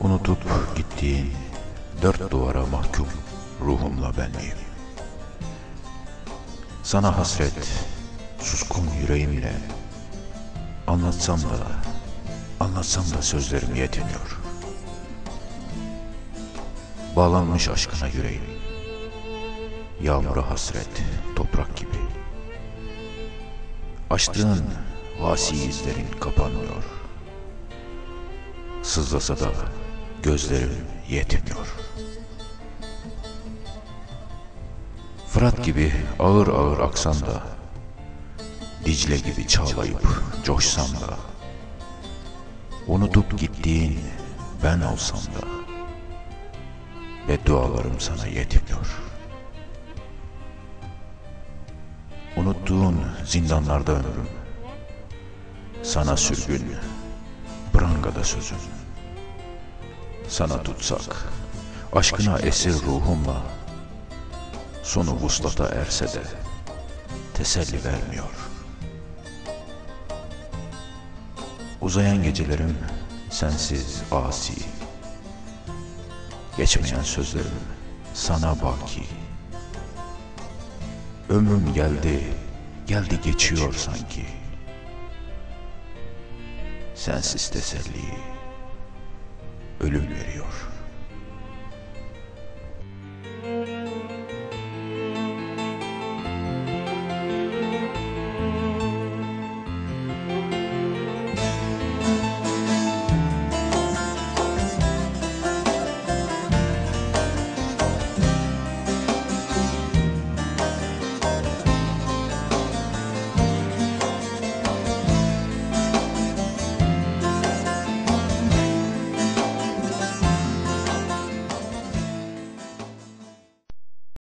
Unutup gittiğin dört duvara mahkum ruhumla benliğim. Sana hasret, suskun yüreğimle anlatsam da, anlatsam da sözlerim yetmiyor. Bağlanmış aşkına yüreğim, yağmura hasret, toprak gibi. Açtığın vasi izlerin kapanmıyor. Sızlasa da gözlerim yetmiyor. Fırat gibi ağır ağır aksan da Dicle gibi çağlayıp coşsam da Unutup gittiğin ben olsam da Beddualarım sana yetmiyor. Unuttuğun zindanlarda ömrüm Sana sürgün Prangada sözüm Sana tutsak Aşkına esir ruhumla Sonu vuslata erse de Teselli vermiyor. Uzayan gecelerim sensiz asi Geçmeyen sözlerim sana baki. Ömrüm geldi, geldi geçiyor sanki. Sensiz teselli Ölüm veriyor